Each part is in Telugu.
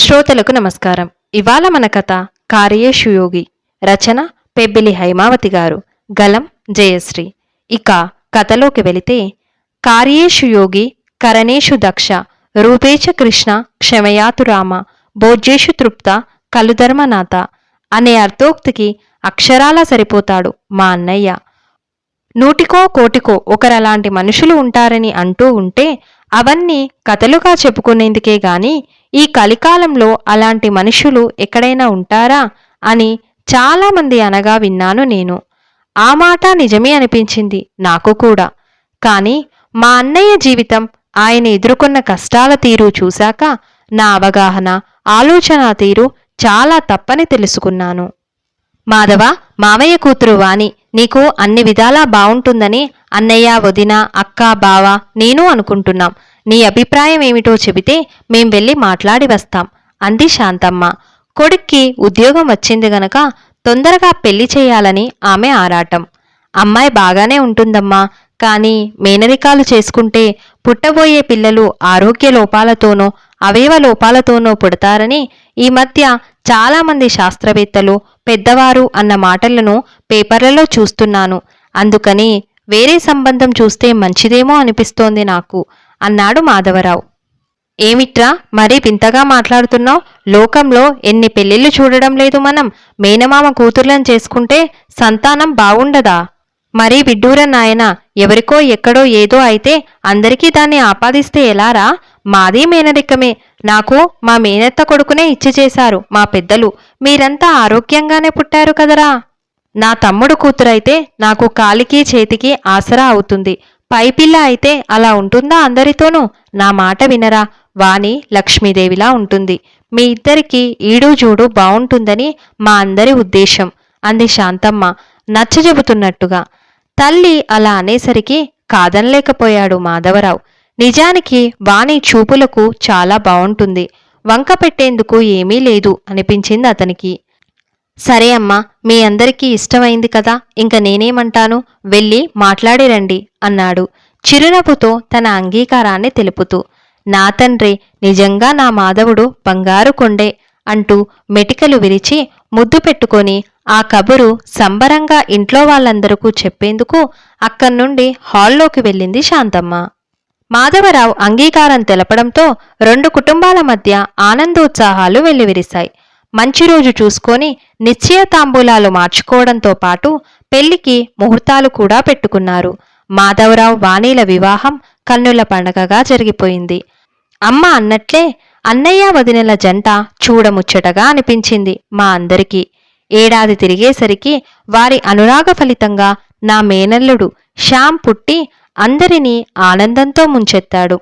శ్రోతలకు నమస్కారం. ఇవాళ మన కథ కార్యేషు యోగి రచన పెబ్బిలి హైమావతి గారు గలం జయశ్రీ. ఇక కథలోకి వెళితే కార్యేషు యోగి కరణేషు దక్ష రూపేచ కృష్ణ క్షమయాతు రామ భోజ్యేషు తృప్త కలుధర్మనాథ అనే అర్థోక్తికి అక్షరాలా సరిపోతాడు మా అన్నయ్య. నూటికో కోటికో ఒకరలాంటి మనుషులు ఉంటారని అంటూ ఉంటే అవన్నీ కథలుగా చెప్పుకునేందుకే గాని ఈ కలికాలంలో అలాంటి మనుషులు ఎక్కడైనా ఉంటారా? అని చాలామంది అనగా విన్నాను నేను. ఆ మాట నిజమే అనిపించింది నాకు కూడా. కానీ మా అన్నయ్య జీవితం ఆయన ఎదుర్కొన్న కష్టాల తీరు చూశాక నా అవగాహన ఆలోచన తీరు చాలా తప్పని తెలుసుకున్నాను. మాధవ మావయ్య కూతురు వాణి నీకు అన్ని విధాలా బావుంటుందని అన్నయ్య వదిన అక్క బావ నేను అనుకుంటున్నాం. నీ అభిప్రాయం ఏమిటో చెబితే మేం వెళ్ళి మాట్లాడి వస్తాం. అంది శాంతమ్మ. కొడుక్కి ఉద్యోగం వచ్చింది గనక తొందరగా పెళ్ళి చేయాలని ఆమె ఆరాటం. అమ్మాయి బాగానే ఉంటుందమ్మా కానీ మేనరికాలు చేసుకుంటే పుట్టబోయే పిల్లలు ఆరోగ్య లోపాలతోనో అవయవ లోపాలతోనో పుడతారని ఈ మధ్య చాలామంది శాస్త్రవేత్తలు పెద్దవారు అన్న మాటలను పేపర్లలో చూస్తున్నాను. అందుకని వేరే సంబంధం చూస్తే మంచిదేమో అనిపిస్తోంది నాకు. అన్నాడు మాధవరావు. ఏమిట్రా మరీ వింతగా మాట్లాడుతున్నావు? లోకంలో ఎన్ని పెళ్ళిళ్ళు చూడడం లేదు మనం. మేనమామ కూతుర్లను చేసుకుంటే సంతానం బాగుండదా? మరీ విడ్డూర నాయన ఎవరికో ఎక్కడో ఏదో అయితే అందరికీ దాన్ని ఆపాదిస్తే ఎలారా? మాది మేనరికమే నాకు మా మేనత్త కొడుకునే ఇచ్చి చేశారు మా పెద్దలు. మీరంతా ఆరోగ్యంగానే పుట్టారు కదరా? నా తమ్ముడు కూతురైతే నాకు కాలికి చేతికి ఆసరా అవుతుంది. పైపిల్ల అయితే అలా ఉంటుందా అందరితోనూ? నా మాట వినరా. వాణి లక్ష్మీదేవిలా ఉంటుంది. మీ ఇద్దరికి ఈడు జోడు బావుంటుందని మా అందరి ఉద్దేశం. అంది శాంతమ్మ నచ్చజెబుతున్నట్టుగా. తల్లి అలా అనేసరికి కాదనలేకపోయాడు మాధవరావు. నిజానికి వాణి చూపులకు చాలా బావుంటుంది. వంక పెట్టేందుకు ఏమీ లేదు అనిపించింది అతనికి. సరే అమ్మా మీ అందరికీ ఇష్టమైంది కదా ఇంక నేనేమంటాను? వెళ్ళి మాట్లాడి రండి అన్నాడు. చిరునవ్వుతో తన అంగీకారాన్ని తెలుపుతూ నా తండ్రి నిజంగా నా మాధవుడు బంగారు కొండే అంటూ మెటికలు విరిచి ముద్దు పెట్టుకొని ఆ కబురు సంబరంగా ఇంట్లో వాళ్ళందరకు చెప్పేందుకు అక్కడి నుండి హాల్లోకి వెళ్ళింది శాంతమ్మ. మాధవరావు అంగీకారం తెలపడంతో రెండు కుటుంబాల మధ్య ఆనందోత్సాహాలు వెల్లివిరిశాయి. మంచి రోజు చూసుకొని నిశ్చయతాంబూలాలు మార్చుకోవడంతో పాటు పెళ్ళికి ముహూర్తాలు కూడా పెట్టుకున్నారు. మాధవరావు వాణీల వివాహం కన్నుల పండగగా జరిగిపోయింది. అమ్మ అన్నట్లే అన్నయ్య వదినల జంట చూడముచ్చటగా అనిపించింది మా అందరికీ. ఏడాది తిరిగేసరికి వారి అనురాగ ఫలితంగా నా మేనల్లుడు శ్యామ్ పుట్టి అందరినీ ఆనందంతో ముంచెత్తాడు.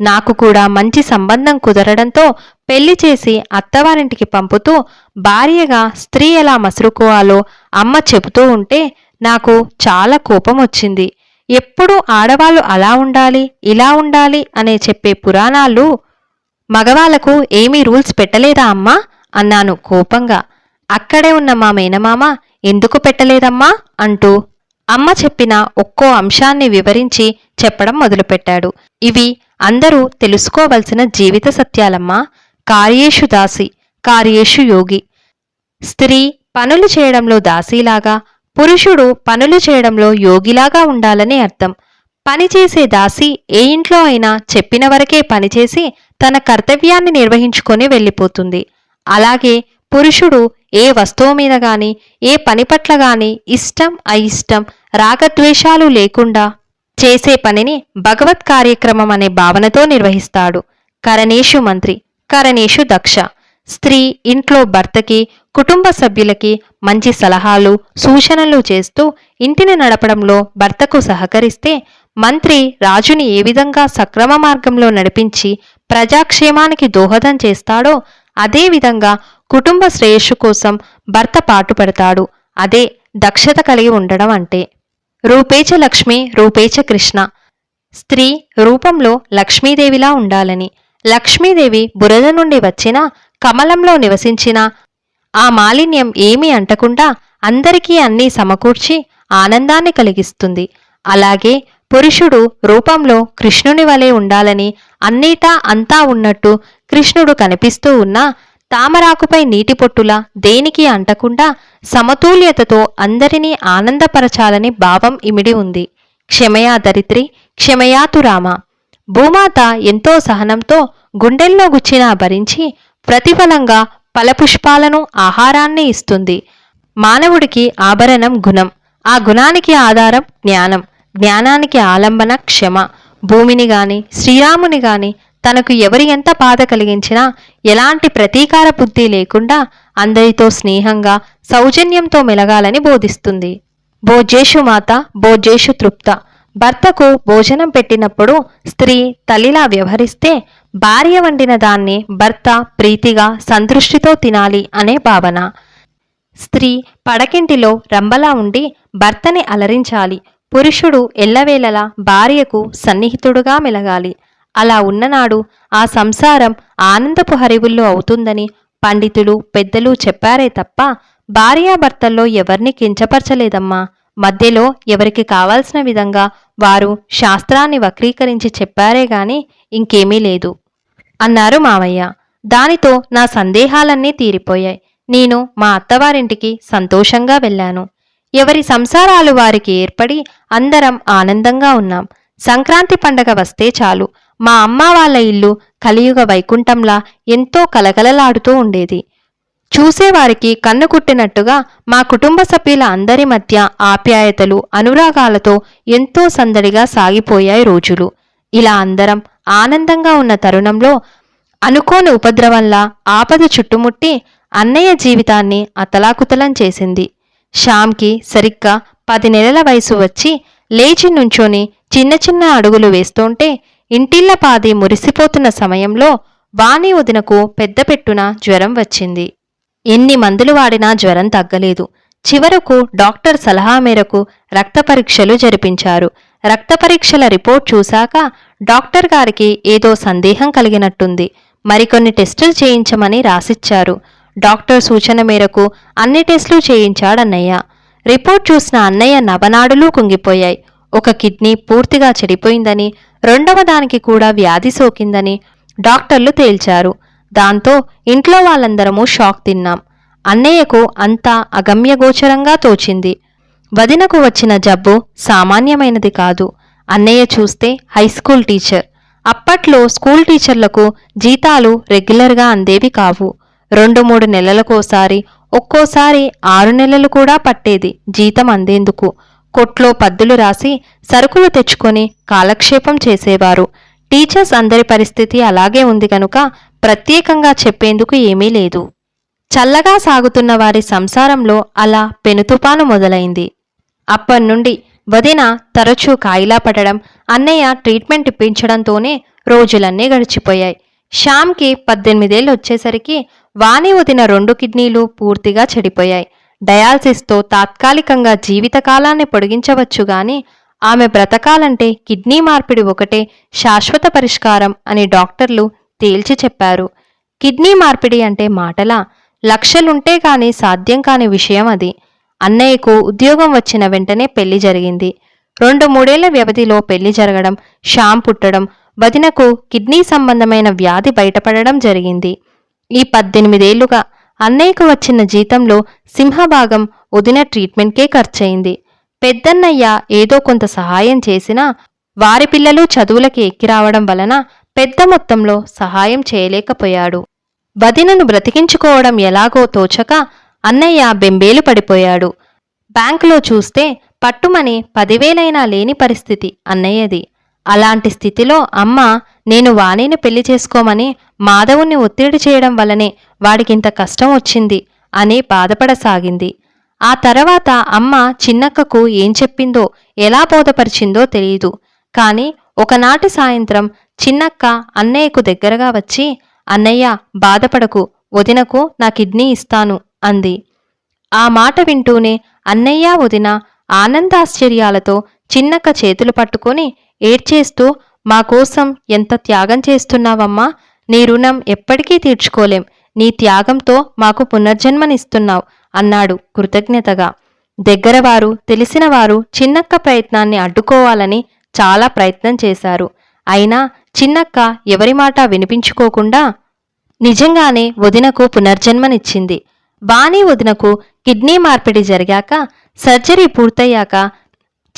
నాకు కూడా మంచి సంబంధం కుదరడంతో పెళ్ళి చేసి అత్తవారింటికి పంపుతూ భార్యగా స్త్రీ ఎలా మసురుకోవాలో అమ్మ చెబుతూ ఉంటే నాకు చాలా కోపం వచ్చింది. ఎప్పుడూ ఆడవాళ్ళు అలా ఉండాలి ఇలా ఉండాలి అనే చెప్పే పురాణాలు మగవాళ్ళకు ఏమీ రూల్స్ పెట్టలేదా అమ్మా? అన్నాను కోపంగా. అక్కడే ఉన్న మా మేనమామ ఎందుకు పెట్టలేదమ్మా? అంటూ అమ్మ చెప్పిన ఒక్కో అంశాన్ని వివరించి చెప్పడం మొదలుపెట్టాడు. ఇవి అందరూ తెలుసుకోవలసిన జీవిత సత్యాలమ్మా. కార్యేషు దాసి కార్యేషు యోగి. స్త్రీ పనులు చేయడంలో దాసీలాగా పురుషుడు పనులు చేయడంలో యోగిలాగా ఉండాలని అర్థం. పనిచేసే దాసి ఏ ఇంట్లో అయినా చెప్పిన వరకే పనిచేసి తన కర్తవ్యాన్ని నిర్వహించుకొని వెళ్ళిపోతుంది. అలాగే పురుషుడు ఏ వస్తువు మీద గాని ఏ పని పట్ల గాని ఇష్టం అయిష్టం రాగద్వేషాలు లేకుండా చేసే పనిని భగవత్ కార్యక్రమం అనే భావనతో నిర్వహిస్తాడు. కరణేషు మంత్రి కరణేషు దక్ష. స్త్రీ ఇంట్లో భర్తకి కుటుంబ సభ్యులకి మంచి సలహాలు సూచనలు చేస్తూ ఇంటిని నడపడంలో భర్తకు సహకరిస్తే మంత్రి రాజుని ఏ విధంగా సక్రమ మార్గంలో నడిపించి ప్రజాక్షేమానికి దోహదం చేస్తాడో అదేవిధంగా కుటుంబ శ్రేయస్సు కోసం భర్త పాటుపడతాడు. అదే దక్షత కలిగి ఉండడం అంటే. రూపేచ లక్ష్మి రూపేచ కృష్ణ. స్త్రీ రూపంలో లక్ష్మీదేవిలా ఉండాలని. లక్ష్మీదేవి బురద నుండి వచ్చిన కమలంలో నివసించిన ఆ మాలిన్యం ఏమీ అంటకుండా అందరికీ అన్నీ సమకూర్చి ఆనందాన్ని కలిగిస్తుంది. అలాగే పురుషుడు రూపంలో కృష్ణుని వలె ఉండాలని అన్నిటా అంతా ఉన్నట్టు కృష్ణుడు కనిపిస్తూ ఉన్నా తామరాకుపై నీటి పొట్టులా దేనికి అంటకుండా సమతుల్యతతో అందరినీ ఆనందపరచాలని భావం ఇమిడి ఉంది. క్షమయా దరిత్రి క్షమయాతురామ భూమాత ఎంతో సహనంతో గుండెల్లో గుచ్చినా భరించి ప్రతిఫలంగా ఫలపుష్పాలను ఆహారాన్ని ఇస్తుంది. మానవుడికి ఆభరణం గుణం. ఆ గుణానికి ఆధారం జ్ఞానం. జ్ఞానానికి ఆలంబన క్షమ. భూమిని గాని శ్రీరాముని గాని తనకు ఎవరి ఎంత బాధ కలిగించినా ఎలాంటి ప్రతీకార బుద్ధి లేకుండా అందరితో స్నేహంగా సౌజన్యంతో మెలగాలని బోధిస్తుంది. భోజేషు మాత భోజేషు తృప్త. భర్తకు భోజనం పెట్టినప్పుడు స్త్రీ తల్లిలా వ్యవహరిస్తే భార్య వండిన దాన్ని భర్త ప్రీతిగా సంతృష్టితో తినాలి అనే భావన. స్త్రీ పడకింటిలో రంబలా ఉండి భర్తని అలరించాలి. పురుషుడు ఎల్లవేళలా భార్యకు సన్నిహితుడుగా మెలగాలి. అలా ఉన్ననాడు ఆ సంసారం ఆనందపు హరివుల్లో అవుతుందని పండితులు పెద్దలు చెప్పారే తప్ప భార్యాభర్తల్లో ఎవరిని కించపరచలేదమ్మా. మధ్యలో ఎవరికి కావాల్సిన విధంగా వారు శాస్త్రాన్ని వక్రీకరించి చెప్పారే గాని ఇంకేమీ లేదు. అన్నారు మావయ్య. దానితో నా సందేహాలన్నీ తీరిపోయాయి. నేను మా అత్తవారింటికి సంతోషంగా వెళ్ళాను. ఎవరి సంసారాలు వారికి ఏర్పడి అందరం ఆనందంగా ఉన్నాం. సంక్రాంతి పండగ వస్తే చాలు. మా అమ్మ వాళ్ళ ఇల్లు కలియుగ వైకుంఠంలా ఎంతో కలకలలాడుతూ ఉండేది. చూసేవారికి కన్ను కుట్టినట్టుగా మా కుటుంబ సభ్యుల అందరి మధ్య ఆప్యాయతలు అనురాగాలతో ఎంతో సందడిగా సాగిపోయాయి రోజులు. ఇలా అందరం ఆనందంగా ఉన్న తరుణంలో అనుకోని ఉపద్రవంలా ఆపద చుట్టుముట్టి అన్నయ్య జీవితాన్ని అతలాకుతలం చేసింది. శ్యామ్కి సరిగ్గా పది నెలల వయసు వచ్చి లేచి నుంచొని చిన్న చిన్న అడుగులు వేస్తుంటే ఇంటిళ్ళ పాది మురిసిపోతున్న సమయంలో వాణి వదినకు పెద్ద పెట్టున జ్వరం వచ్చింది. ఎన్ని మందులు వాడినా జ్వరం తగ్గలేదు. చివరకు డాక్టర్ సలహా మేరకు రక్త పరీక్షలు జరిపించారు. రక్త పరీక్షల రిపోర్ట్ చూశాక డాక్టర్ గారికి ఏదో సందేహం కలిగినట్టుంది. మరికొన్ని టెస్టులు చేయించమని రాసిచ్చారు. డాక్టర్ సూచన మేరకు అన్ని టెస్టులు చేయించాడన్నయ్య. రిపోర్ట్ చూసిన అన్నయ్య నవనాడులు కుంగిపోయాయి. ఒక కిడ్నీ పూర్తిగా చెడిపోయిందని రెండవ దానికి కూడా వ్యాధి సోకిందని డాక్టర్లు తేల్చారు. దాంతో ఇంట్లో వాళ్ళందరము షాక్ తిన్నాం. అన్నయ్యకు అంతా అగమ్యగోచరంగా తోచింది. వదినకు వచ్చిన జబ్బు సామాన్యమైనది కాదు. అన్నయ్య చూస్తే హై స్కూల్ టీచర్. అప్పట్లో స్కూల్ టీచర్లకు జీతాలు రెగ్యులర్గా అందేవి కావు. రెండు మూడు నెలలకోసారి ఒక్కోసారి ఆరు నెలలు కూడా పట్టేది జీతం అందేందుకు. కొట్లో పద్దులు రాసి సరుకులు తెచ్చుకొని కాలక్షేపం చేసేవారు. టీచర్స్ అందరి పరిస్థితి అలాగే ఉంది కనుక ప్రత్యేకంగా చెప్పేందుకు ఏమీ లేదు. చల్లగా సాగుతున్న వారి సంసారంలో అలా పెనుతుపాను మొదలైంది. అప్పన్నుండి వదిన తరచూ కాయిలా పడడం అన్నయ్య ట్రీట్మెంట్ ఇప్పించడంతోనే రోజులన్నీ గడిచిపోయాయి. శ్యామ్కి పద్దెనిమిదేళ్ళు వచ్చేసరికి వాణి వదిన రెండు కిడ్నీలు పూర్తిగా చెడిపోయాయి. డయాలసిస్తో తాత్కాలికంగా జీవితకాలాన్ని పొడిగించవచ్చు గాని ఆమె బ్రతకాలంటే కిడ్నీ మార్పిడి ఒకటే శాశ్వత పరిష్కారం అని డాక్టర్లు తేల్చి చెప్పారు. కిడ్నీ మార్పిడి అంటే మాటలా? లక్షలుంటే కాని సాధ్యం కాని విషయం అది. అన్నయ్యకు ఉద్యోగం వచ్చిన వెంటనే పెళ్ళి జరిగింది. రెండు మూడేళ్ళ వ్యవధిలో పెళ్ళి జరగడం షాం పుట్టడం వదినకు కిడ్నీ సంబంధమైన వ్యాధి బయటపడడం జరిగింది. ఈ పద్దెనిమిదేళ్ళుగా అన్నయ్యకు వచ్చిన జీతంలో సింహభాగం వదిన ట్రీట్మెంట్కే ఖర్చయింది. పెద్దన్నయ్య ఏదో కొంత సహాయం చేసినా వారి పిల్లలు చదువులకి ఎక్కిరావడం వలన పెద్ద మొత్తంలో సహాయం చేయలేకపోయాడు. వదినను బ్రతికించుకోవడం ఎలాగో తోచక అన్నయ్య బెంబేలు పడిపోయాడు. బ్యాంకులో చూస్తే పట్టుమని పదివేలైనా లేని పరిస్థితి అన్నయ్యది. అలాంటి స్థితిలో అమ్మ నేను వాణిని పెళ్ళి చేసుకోమని మాధవుణ్ణి ఒత్తిడి చేయడం వల్లనే వాడికింత కష్టం వచ్చింది అని బాధపడసాగింది. ఆ తర్వాత అమ్మ చిన్నక్కకు ఏం చెప్పిందో ఎలా బోధపరిచిందో తెలియదు కాని ఒకనాటి సాయంత్రం చిన్నక్క అన్నయ్యకు దగ్గరగా వచ్చి అన్నయ్య బాధపడకు వదినకు నా కిడ్నీ ఇస్తాను అంది. ఆ మాట వింటూనే అన్నయ్య వదిన ఆనందాశ్చర్యాలతో చిన్నక్క చేతులు పట్టుకొని ఏడ్చేస్తూ మా కోసం ఎంత త్యాగం చేస్తున్నావమ్మా నీ రుణం ఎప్పటికీ తీర్చుకోలేం. నీ త్యాగంతో మాకు పునర్జన్మనిస్తున్నావు అన్నాడు కృతజ్ఞతగా. దగ్గరవారు తెలిసినవారు చిన్నక్క ప్రయత్నాన్ని అడ్డుకోవాలని చాలా ప్రయత్నం చేశారు. అయినా చిన్నక్క ఎవరి మాట వినిపించుకోకుండా నిజంగానే వదినకు పునర్జన్మనిచ్చింది. వాణి వదినకు కిడ్నీ మార్పిడి జరిగాక సర్జరీ పూర్తయ్యాక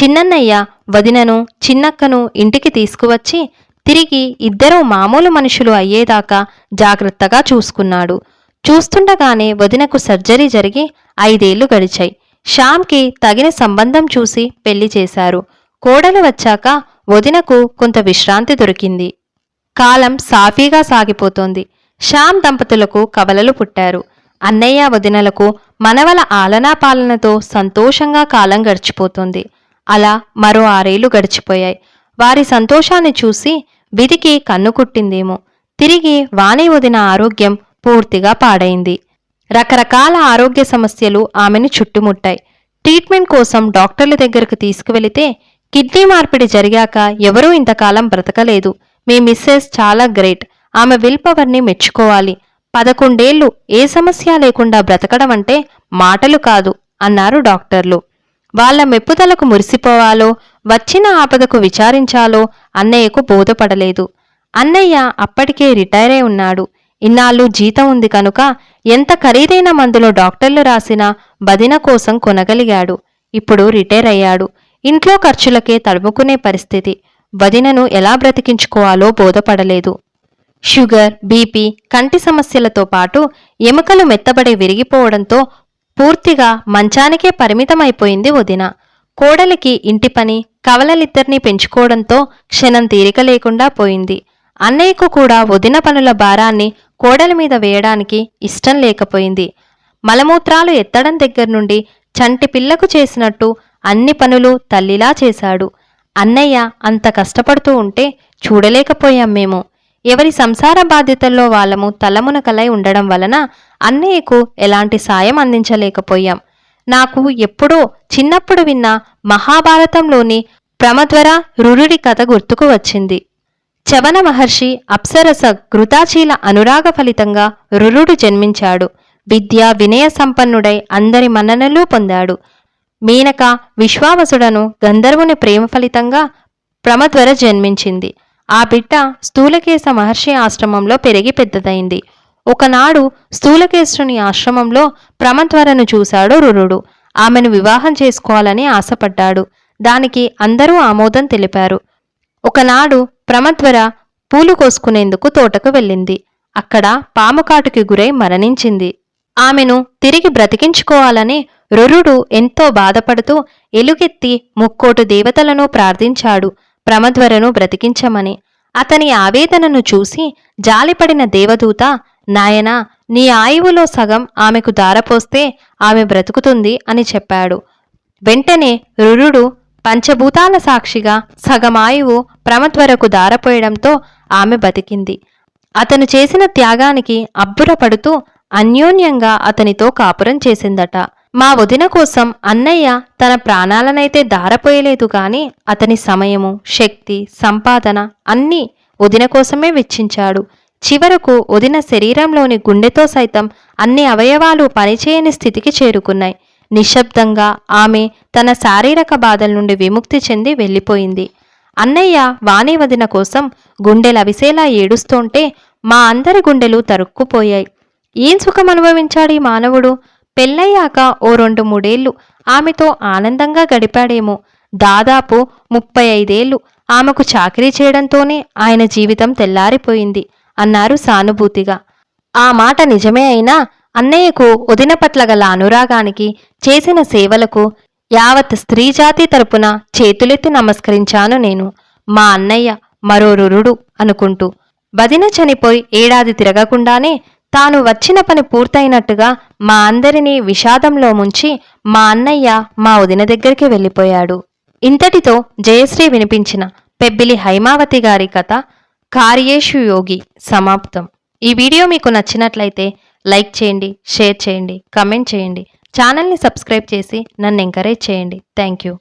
చిన్నన్నయ్య వదినను చిన్నక్కను ఇంటికి తీసుకువచ్చి తిరిగి ఇద్దరూ మామూలు మనుషులు అయ్యేదాకా జాగ్రత్తగా చూసుకున్నాడు. చూస్తుండగానే వదినకు సర్జరీ జరిగి ఐదేళ్ళు గడిచాయి. శ్యామ్కి తగిన సంబంధం చూసి పెళ్ళి చేశారు. కోడలు వచ్చాక వదినకు కొంత విశ్రాంతి దొరికింది. కాలం సాఫీగా సాగిపోతోంది. శ్యామ్ దంపతులకు కవలలు పుట్టారు. అన్నయ్య వదినలకు మనవల ఆలనా పాలనతో సంతోషంగా కాలం గడిచిపోతుంది. అలా మరో ఆరేళ్ళు గడిచిపోయాయి. వారి సంతోషాన్ని చూసి విధికి కన్ను కుట్టిందేమో. తిరిగి వాణి వదిన ఆరోగ్యం పూర్తిగా పాడైంది. రకరకాల ఆరోగ్య సమస్యలు ఆమెను చుట్టుముట్టాయి. ట్రీట్మెంట్ కోసం డాక్టర్ల దగ్గరకు తీసుకువెళితే కిడ్నీ మార్పిడి జరిగాక ఎవరూ ఇంతకాలం బ్రతకలేదు. మీ మిస్సెస్ చాలా గ్రేట్. ఆమె విల్ పవర్ని మెచ్చుకోవాలి. పదకొండేళ్ళు ఏ సమస్య లేకుండా బ్రతకడం అంటే మాటలు కాదు అన్నారు డాక్టర్లు. వాళ్ళ మెప్పుదలకు మురిసిపోవాలో వచ్చిన ఆపదకు విచారించాలో అన్నయ్యకు బోధపడలేదు. అన్నయ్య అప్పటికే రిటైర్ అయి ఉన్నాడు. ఇన్నాళ్ళు జీతం ఉంది కనుక ఎంత ఖరీదైన మందులో డాక్టర్లు రాసిన బదిన కోసం కొనగలిగాడు. ఇప్పుడు రిటైర్ అయ్యాడు. ఇంట్లో ఖర్చులకే తడుముకునే పరిస్థితి. వదినను ఎలా బ్రతికించుకోవాలో బోధపడలేదు. షుగర్ బీపీ కంటి సమస్యలతో పాటు ఎముకలు మెత్తబడి విరిగిపోవడంతో పూర్తిగా మంచానికే పరిమితమైపోయింది వదిన. కోడలికి ఇంటి పని కవలలిద్దరినీ పెంచుకోవడంతో క్షణం తీరిక లేకుండా పోయింది. అన్నయ్యకు కూడా వదిన పనుల భారాన్ని కోడలి మీద వేయడానికి ఇష్టం లేకపోయింది. మలమూత్రాలు ఎత్తడం దగ్గర నుండి చంటి పిల్లకు చేసినట్టు అన్ని పనులు తల్లిలా చేశాడు. అన్నయ్య అంత కష్టపడుతూ ఉంటే చూడలేకపోయాం మేము. ఎవరి సంసార బాధ్యతల్లో వాళ్ళము తలమునకలై ఉండడం వలన అన్నయ్యకు ఎలాంటి సాయం అందించలేకపోయాం. నాకు ఎప్పుడో చిన్నప్పుడు విన్న మహాభారతంలోని ప్రమద్వర రురుడి కథ గుర్తుకు వచ్చింది. చవన మహర్షి అప్సరస ఘృతాచీల అనురాగ ఫలితంగా రురుడు జన్మించాడు. విద్య వినయ సంపన్నుడై అందరి మన్ననలు పొందాడు. మీనక విశ్వావసుడను గంధర్వుని ప్రేమ ఫలితంగా ప్రమద్వర జన్మించింది. ఆ బిడ్డ స్థూలకేశ మహర్షి ఆశ్రమంలో పెరిగి పెద్దదైంది. ఒకనాడు స్థూలకేశ్వరుని ఆశ్రమంలో ప్రమంత్వరను చూశాడు రురుడు. ఆమెను వివాహం చేసుకోవాలని ఆశపడ్డాడు. దానికి అందరూ ఆమోదం తెలిపారు. ఒకనాడు ప్రమత్వర పూలు కోసుకునేందుకు తోటకు వెళ్ళింది. అక్కడ పాముకాటుకి గురై మరణించింది. ఆమెను తిరిగి బ్రతికించుకోవాలని రురుడు ఎంతో బాధపడుతూ ఎలుగెత్తి ముక్కోటు దేవతలను ప్రార్థించాడు ప్రమధ్వరను బ్రతికించమని. అతని ఆవేదనను చూసి జాలిపడిన దేవదూత నాయనా నీ ఆయువులో సగం ఆమెకు దారపోస్తే ఆమె బ్రతుకుతుంది అని చెప్పాడు. వెంటనే రురుడు పంచభూతాల సాక్షిగా సగమాయువు ప్రమత్వరకు దారపోయడంతో ఆమె బతికింది. అతను చేసిన త్యాగానికి అబ్బురపడుతూ అన్యోన్యంగా అతనితో కాపురం చేసిందట. మా వదిన కోసం అన్నయ్య తన ప్రాణాలనైతే దారపోయలేదు కానీ అతని సమయము శక్తి సంపాదన అన్నీ వదిన కోసమే వెచ్చించాడు. చివరకు వదిన శరీరంలోని గుండెతో సైతం అన్ని అవయవాలు పనిచేయని స్థితికి చేరుకున్నాయి. నిశ్శబ్దంగా ఆమె తన శారీరక బాధల నుండి విముక్తి చెంది వెళ్ళిపోయింది. అన్నయ్య వాణి వదిన కోసం గుండెలవిసేలా ఏడుస్తుంటే మా అందరి గుండెలు తరుక్కుపోయాయి. ఏం సుఖం అనుభవించాడు ఈ మానవుడు? పెళ్ళయ్యాక ఓ రెండు మూడేళ్ళు ఆమెతో ఆనందంగా గడిపాడేమో. దాదాపు ముప్పై ఐదేళ్ళు ఆమెకు చాకరీ చేయడంతోనే ఆయన జీవితం తెల్లారిపోయింది. అన్నారు సానుభూతిగా. ఆ మాట నిజమే అయినా అన్నయ్యకు వదిన పట్ల గల అనురాగానికి చేసిన సేవలకు యావత్ స్త్రీజాతి తరపున చేతులెత్తి నమస్కరించాను నేను. మా అన్నయ్య మరో రురుడు అనుకుంటూ. వదిన చనిపోయి ఏడాది తిరగకుండానే తాను వచ్చిన పని పూర్తయినట్టుగా మా అందరినీ విషాదంలో ముంచి మా అన్నయ్య మా వదిన దగ్గరికి వెళ్ళిపోయాడు. ఇంతటితో జయశ్రీ వినిపించిన పెబ్బిలి హైమావతి గారి కథ కార్యేషు యోగి సమాప్తం. ఈ వీడియో మీకు నచ్చినట్లయితే లైక్ చేయండి షేర్ చేయండి కమెంట్ చేయండి. ఛానల్ని సబ్స్క్రైబ్ చేసి నన్ను ఎంకరేజ్ చేయండి. Thank you.